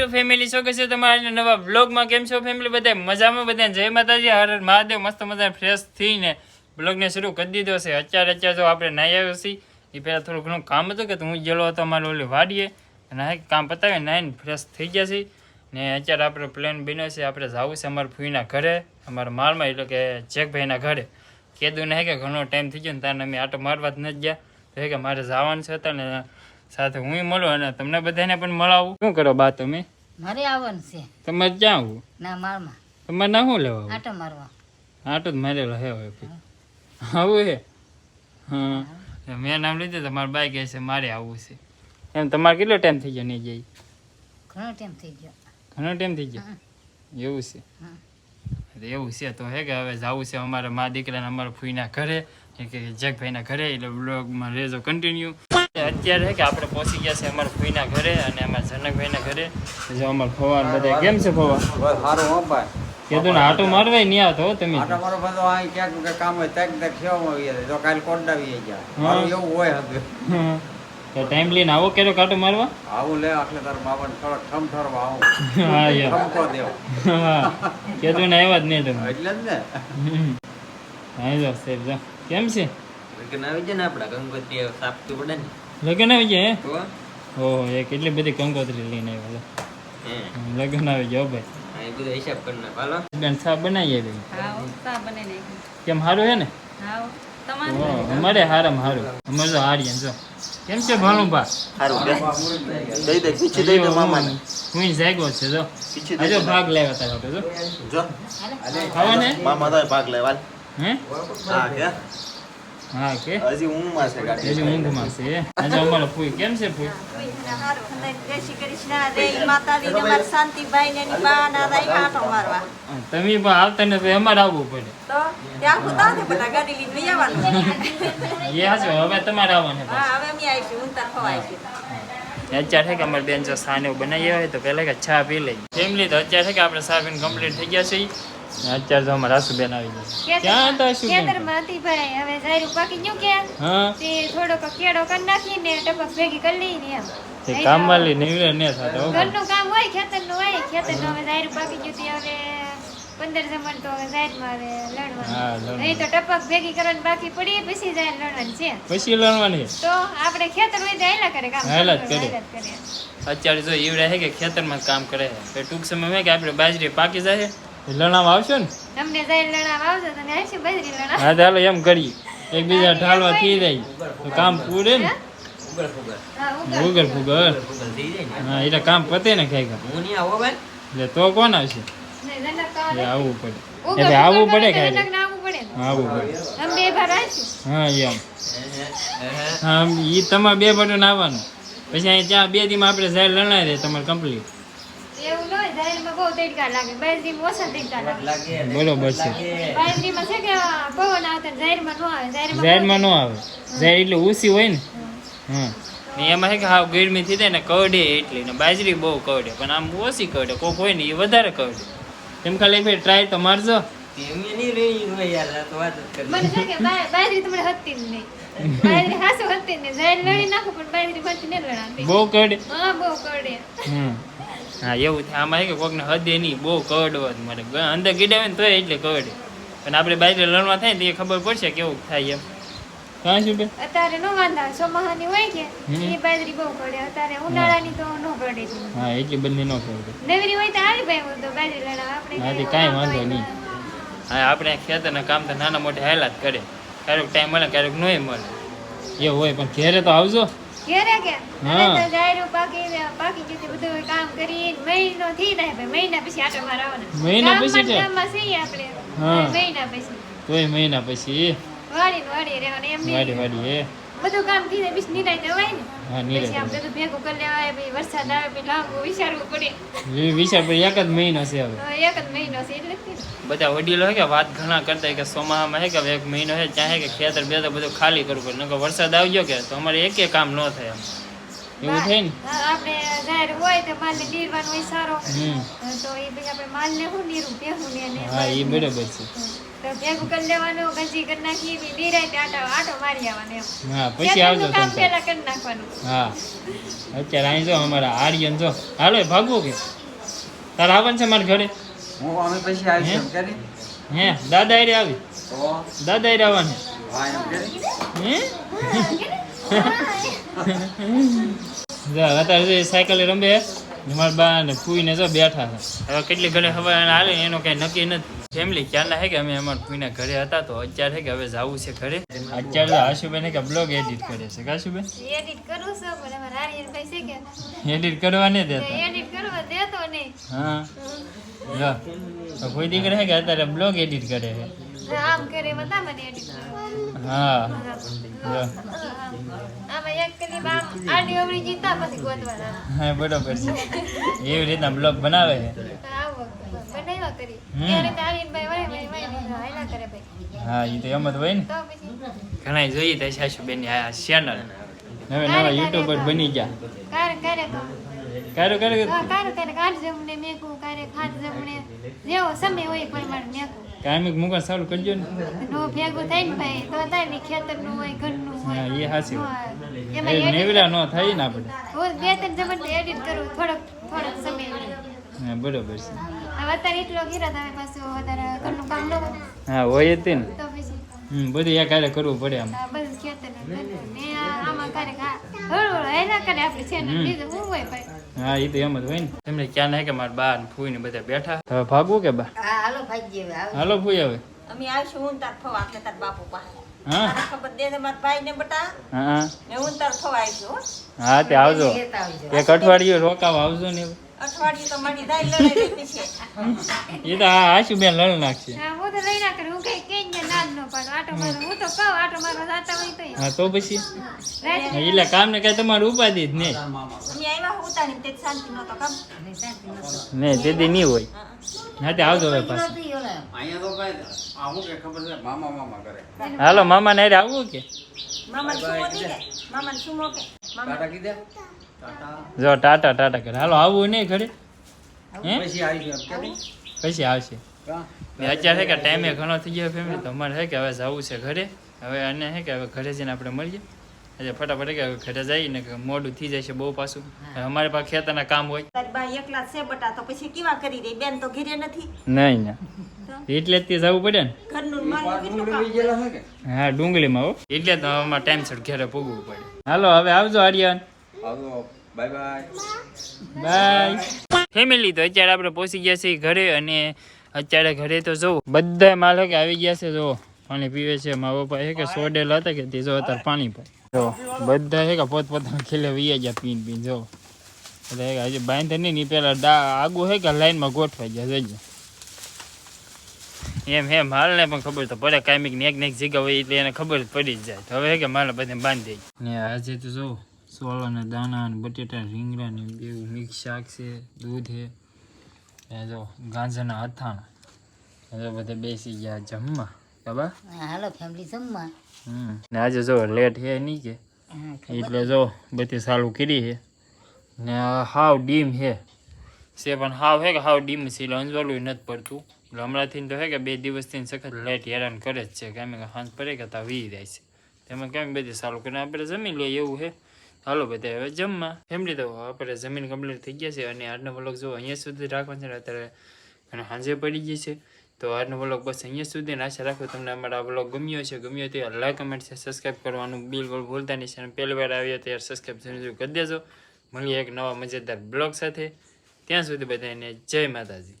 YouTube family શું છે તમારા નવા બ્લોગમાં કેમ છો ફેમિલી બધા મજામાં? બધા જય માતાજી. હર હર મહાદેવ. મસ્ત મજા ફ્રેશ થઈને બ્લોગને શરૂ કરી દીધો છે. અત્યારે અત્યારે જો આપણે નાહી આવ્યો છીએ, એ પહેલાં થોડું ઘણું કામ હતું કે હું ગયેલો હતો અમારે ઓલી વાડીએ. અને કામ પતાવી નાહીને ફ્રેશ થઈ ગયા છીએ. ને અત્યારે આપણે પ્લાન બન્યો છે, આપણે જવું છે અમારા ફૂઈના ઘરે, અમારા માલમાં, એટલે કે જેકભાઈના ઘરે. કીધું નહીં કે ઘણો ટાઈમ થઈ ગયો ને તારે અમે આટો મારવા જ નથી ગયા. તો કે મારે જવાનું છે હતા ને સાથે હું મળું અને તમને બધાને પણ મળાવું. શું કરો બા તમે? મારે આવવાનું છે. તમારે ક્યાં આવું ના માળમાં તમારે ના શું લેવા આટો મારવા. આટો જ મારેલો હે હવે આવું હે? હા. મેં નામ લીધું તમારા બાઈ કહે છે મારે આવવું છે. એમ તમારે કેટલો ટાઈમ થઈ ગયો નહીં જઈ? ઘણો ટાઈમ થઈ ગયો. ઘણો ટાઈમ થઈ ગયો? એવું છે. એવું છે તો હે કે હવે જવું છે અમારા મા દીકરાને અમારા ફૂઈના ઘરે કે જગભાઈના ઘરે એટલે બ્લોગમાં રહેજો કન્ટિન્યુ અત્યારે કે આપણે પહોંચી ગયા છે અમારા ફોઈના ઘરે અને અમારા જનકભાઈના ઘરે. જો અમારા ફોવા બધા કેમ છે ફોવા સારું હો ભાઈ. કીધું ને આટો મારવાય નહીં આવતો તમે. આટો મારો બધો આ ક્યાંક કે કામ હોય ત્યાં ત્યાં ખેવામાં આવી જાય તો કાલે કોડાવી જાય મારું એવું હોય હવે. તો ટાઈમ લઈને આવો કેરો કાટો મારવા? આવું લે આટલે તાર બાબાને થોડોક ઠમ ઠરવા આવો. હા યાર. ઠમકો દેવો. હા. કીધું ને આવ્યા જ નહીં તમે. એટલે જ ને. હા જો સાહેબ જો. કેમ છે? લગ્ન આવી જાય ને આપડા ગંગોત્રી સાપતું પડે ને. લગ્ન આવી જાય ઓહો એ કેટલી બધી કંકોત્રી લઈને આવ્યા. લગ્ન આવી ગયો ભાઈ. બધો હિસાબ કરી નાખ. હાલો. બેન સા બનાવીએ ભાઈ હા સા બનાવી કેમ સારું હે ને? હા તમારું? અમારે હારમ હારું. અમારે તો હારીએ જો. કેમ છે ભાણુભા હારું દઈ દે ખીચી દઈ દે મામાને. હું જાગ્યો છે જો. ખીચી આ ભાગ લેવા તા આપણે જો. જો. ખાવા ને મામા તો ભાગ લેવાલ હે? હા કે? હા કે? હજી ઊંઘમાં છે ગાડી. હજી ઊંઘમાં છે આજે અમારો ફૂઈ. કેમ છે ફૂઈ? તમે પણ આવતા ને અમારે આવવું પડે. તો ત્યાં હું તાતે બધા ગાડી લઈને? લઈ આવવાનું? એ હાચું હવે તમારે આવવાનું અત્યારે છે કે અમારે બેન જો સાને એવું બનાવી હોય તો પેલા કે ચા પી લઈ ફેમિલી તો અત્યારે છે કે આપણે પીને કમ્પ્લીટ થઈ ગયા છે અત્યારે તો અમારા આસુબેન આવી ગયા. ક્યાં હતા આસુબેન ખેતરમાં હતી ભાઈ હવે ઝાયરું પાકી ગયું કે હા. તે થોડોક કેળો કરી નાખીને ટપક ભેગી કરી લઈને એમ. તે કામવાળી નીવડે ને થતો હો ભાઈ. ઘરનું કામ હોય ખેતરનું હોય ખેતરનું હવે ઝાયરું પાકી ગયું તે હવે પંદર જમણ તો હવે ઝાયરમાં હવે હા, લડવાનું. લડવાનું. નહીં તો ટપક ભેગી કરવાની બાકી પડી પછી ઝાયર લડવાની છે. પછી લણવાની તો આપણે ખેતર હોય તો હાયલા કરે કામ. હાયલા જ કરે. હાયલા જ કરે. અત્યારે જો ઈવડે છે કે ખેતરમાં કામ કરે છે તો ટૂંક સમયમાં કે આપણે બાજરી પાકી જાય? એ આવશે ને? તમને જાય લડાવ આવશે તો આવશે બાજરી લડા હા ચાલો એમ કરીએ. એકબીજા ઢાલવા થઈ જાય. તો કામ પૂરે ને? જાય ને હા એટલે કામ પતે ને ખાઈ હું આવો ભાઈ એટલે તો કોણ આવશે? એટલે આવવું પડે. એટલે આવવું પડે કઈ. આવવું પડે. ને. આવવું પડે. અમે બે ભાર આવીશું હા એમ. હા એ તમારે બે બટન આવવાનું પછી અહીં ત્યાં બે દીમાં આપણે ઝાડ લણાય રહે તમારે કમ્પ્લીટ ઝાયરમાં બહુ તડકા લાગે બાજરીમાં ઓછા તડકા લાગે. લાગે બરોબર છે. બાજરીમાં છે કે પવન આવતો ને આવે ઝાડ એટલે ઊંચી હોય ને? હા. ને એમાં છે કે હાવ ગરમી થઈ જાય ને કવડે એટલી ને બાજરી બહુ કવડે પણ આમ ઓછી કવડે કોક હોય ને એ વધારે કવડે. એમ ખાલી ફેર ટ્રાય તો મારજો. મને છે કે બાજરી તમને હતી જ નહીં. બહુ કવડે. હા બહુ કરડે હમ. હા એવું થાય. આમાં કે કોકને હદે નહીં બહુ કવડવા જ મળે અંદર ગીડાવે ને તોય એટલે કવડે પણ આપણે બાજરે લણવા થાય ને તો એ ખબર પડશે કેવું થાય એમ. કાં શું બે અત્યારે નો વાંધા ચોમાહાની હોય કે એ બાજરી બહુ કરડે અત્યારે ઉનાળાની તો ન કરડે હા એટલી બંને ન કવડે નવરી હોય તો આવી ભાઈ તો બાજરી લડાવ. આપણે હા, તે કાંઈ કામ વાંધો નહીં. તો- હા આપણે ખેતરના કામ તો નાના મોટા હેલા જ કરે. ક્યારેક ટાઈમ મળે ક્યારેક નોય મળે. એવું હોય પણ ઘેરે તો આવજો. ઘેરે કે હા. જાયરું પાકી પાકી ગયું બધું કામ કરી મહિનો થી જાય ભાઈ મહિના પછી આટો મારવાના મહિના પછી છે? ગામમાં છીએ આપણે. હા. મહિના પછી. તોય મહિના પછી. વાડી વાડી રહેવાનું એમ વાડી વાડી એ બધું કામ થઈ જાય પછી નિરાય જવાય ને. હા પછી આમ નિરાય ભેગું કરી લેવાય પછી વરસાદ આવે પછી લાંબુ વિચારવું પડે. વિચાર પર એક જ મહિનો છે હવે. એક જ મહિનો છે એટલે બધા વડીલો હે કે વાત ઘણા કરતા કે સોમાહામાં હે કે એક મહિનો હે ચાહે કે ખેતર બે તો બધું ખાલી કરવું પડે. નકર વરસાદ આવ્યો કે તો અમારે એકે કામ ન થાય એમ. એવું થાય ને? હા, આપણે જાહેર હોય તો માલને નીરવાનું હોય સારો. તો એ પછી આપણે માલને શું નીરું બેહું ને હા એ બરાબર છે. તો ભેગું કરી લેવાનું કચી કરી નાખી બી નિરાંતે આટો આટો મારી આવવાનો એમ. હા પછી આવજો કામ પહેલા કરી નાખવાનું. હા. અત્યારે અહીં જો અમારા આર્યન જો. હાલો એ ભાગવું કે? તારે આવવાનું છે મારા ઘરે? હું અમે પછી આવીશું કરી હે દાદા હારે આવી? દાદા હારે આવવાનું? હા હે? અત્યારે સાયકલ રમે મારા બા ને ફૂઈને જો બેઠા છે. હવે કેટલી ઘરે હવે હાલે એનો કઈ નક્કી નથી. ફેમિલી ક્યારના હે કે અમે અમારા ફૂઈના ઘરે હતા તો અત્યારે હે કે હવે જાવું છે ઘરે? અત્યારે આશુબેન કે બ્લોગ એડિટ કરે છે કે આશુબેન એડિટ કરું છું પણ અમારા આર્યનભાઈ છે કે એડિટ કરવા નહીં દેતા? એડિટ કરવા દેતો નહીં. હા. જો તો કોઈ દીકરા હે કે અત્યારે બ્લોગ એડિટ કરે છે? આમ કરે બધા મને એડિટ હા જો હા બરોબર છે. એવી રીતના બ્લોગ બનાવે છે. હા એ તો એમ જ હોય ને. ઘણા જોઈએ તો સાસુબેન આ ચેનલ નવે નવા યુટ્યુબર બની ગયા. કારે કારે તો. કારો કારો. હા, કારે જમણે મેકું કારે ખાટ જમણે. જેવો સમય હોય પ્રમાણે મેકું. કાયમિક મુકવા ચાલુ કરજો ને. નો ભેગું થાય ને ભાઈ તો થાય ખેતરનું હોય હોય હા, એ હાસી વાત. એ નેવલા ન થાય ને આપણે. હું. બે ત્રણ જમણ એડિટ કરું થોડોક થોડોક સમય હા બરોબર છે. હવે અત્યારે એટલો ઘેરા તમે પાછું વધારે ઘરનું કામ ન હા હોય જ તે ને. હમ બધું એક હારે કરવું પડે આમ. બધું ખેતરનું ને આમાં ક્યારેક આ હળવું હળવું કરે આપણે છે ને બીજું શું હોય ભાઈ? હા એ તો એમ જ હોય ને. તમને ક્યાં નાખે કે મારા બા ને ફૂઈ ને બધા બેઠા? હવે ભાગવું કે બા? હાલો ભાઈ હવે હાલો ફૂઈ હવે. અમે આવીશું હું તાર ફવા એટલે તાર બાપુ પાસે. હા? તે આવજો. એક અઠવાડિયું રોકાવા આવજો ને અઠવાડિયું તો મારી દાઈ લડાઈ છે. એ તો નાખશે હા હું બેન લણ ના કરું. હું તો કહું આટો મારો જાતા હોય તો હા તો પછી? એટલે કામ ને કઈ તમારું ઉપાધિ જ નહીં. અમે આવ્યા ઉતારી તે. નહીં દી નહીં હોય. હા તે આવજો હવે પાછું. નહોતી ઓલા. અહીંયા તો કઈ આ શું કે ખબર છે? મામા મામા કરે. હાલો મામા. ને આવવું કે જો ટાટા ટાટા કરે. હાલો આવવું નહીં ઘરે? હે પછી આવીશું. અત્યારે કે ટાઈમે ઘણો થઈ ગયો ફેમિલી તો અમારે છે કે હવે જવું છે ઘરે. હવે અને છે કે હવે ઘરે જઈને આપણે મળીએ. એટલે ફટાફટ કે ઘરે જઈને કે મોડું થઈ જાય છે બહુ પાછું. અમારે પાસે ખેતરના કામ હોય. એકલા છે બટા તો પછી કેવા કરી રહી બેન તો ઘીરે નથી. નહીં ના. એટલે જ તે જવું પડે ને. હા ડુંગળીમાં હો. એટલે તો અમારે ટાઈમ સર ઘરે પૂગવું પડે. હાલો હવે આવજો Aryan bye bye bye. Family તો અત્યારે આપણે પહોંચી ગયા છીએ ઘરે અને અત્યારે ઘરે તો જો બધા માલ કે આવી ગયા છે, જો. પાણી પીવે છે. મારા પપ્પા છે સોડેલા હતા કે જો અત્યારે પાણી પાય જો બધા છે કે પોતપોતાના ખીલે વૈયા ગયા પીન પીન, જો. એટલે હજી બાંધે નહીં ની પેલા ડા આગું છે કે લાઈનમાં ગોઠવાઈ ગયા જજો એમ હે માલ ને પણ ખબર તો પડે કાયમિક ને એક ને એક જગ્યા હોય એટલે એને ખબર પડી જ જાય. હવે કે માલ બધે બાંધી. ને આજે તો જો, સોળાના દાણા ને બટેટા રીંગણા ને બેવું મિક્સ શાક છે, દૂધ છે. એ જો ગાંજાના અથાણા. હવે બધા બેસી ગયા જમવા. બાબા? હાલો ફેમિલી જમવા. હમ. ને આજે જો લેટ હે નહીં કે? એટલે જો બધી સારું કરી છે ને હાવ ડીમ છે છે પણ હાવ હે કે હાવ ડીમ છે એટલે અંજવાલું નથી પડતું. એટલે હમણાંથી તો હે કે બે દિવસથી સખત લાઇટ હેરાન કરે જ છે. કેમ કે સાંજ પડે કે તા વી જાય છે. તેમાં કેમ બધી સારું કરીને આપણે જમી લઈએ એવું છે હાલો બધા, હવે જમવા. ફેમિલી તો આપણે જમીન કમ્પ્લીટ થઈ ગયા છે અને આજનો વ્લોગ જો અહીંયા સુધી રાખવાનો છે અત્યારે અને સાંજે પડી ગઈ છે. તો આજનો વ્લોગ બસ અહીંયા સુધી આશા રાખો તમને અમારા બ્લોગ ગમ્યો છે ગમ્યો તો લાઈક કમેન્ટ છે સબસ્ક્રાઈબ કરવાનું બિલકુલ ભૂલતા નહીં. છે અને પહેલી વાર આવ્યા ત્યારે સબસ્ક્રાઈબ જરૂર કરી દેજો. મળીએ એક નવા મજેદાર બ્લોગ સાથે. ત્યાં સુધી બધાને જય માતાજી.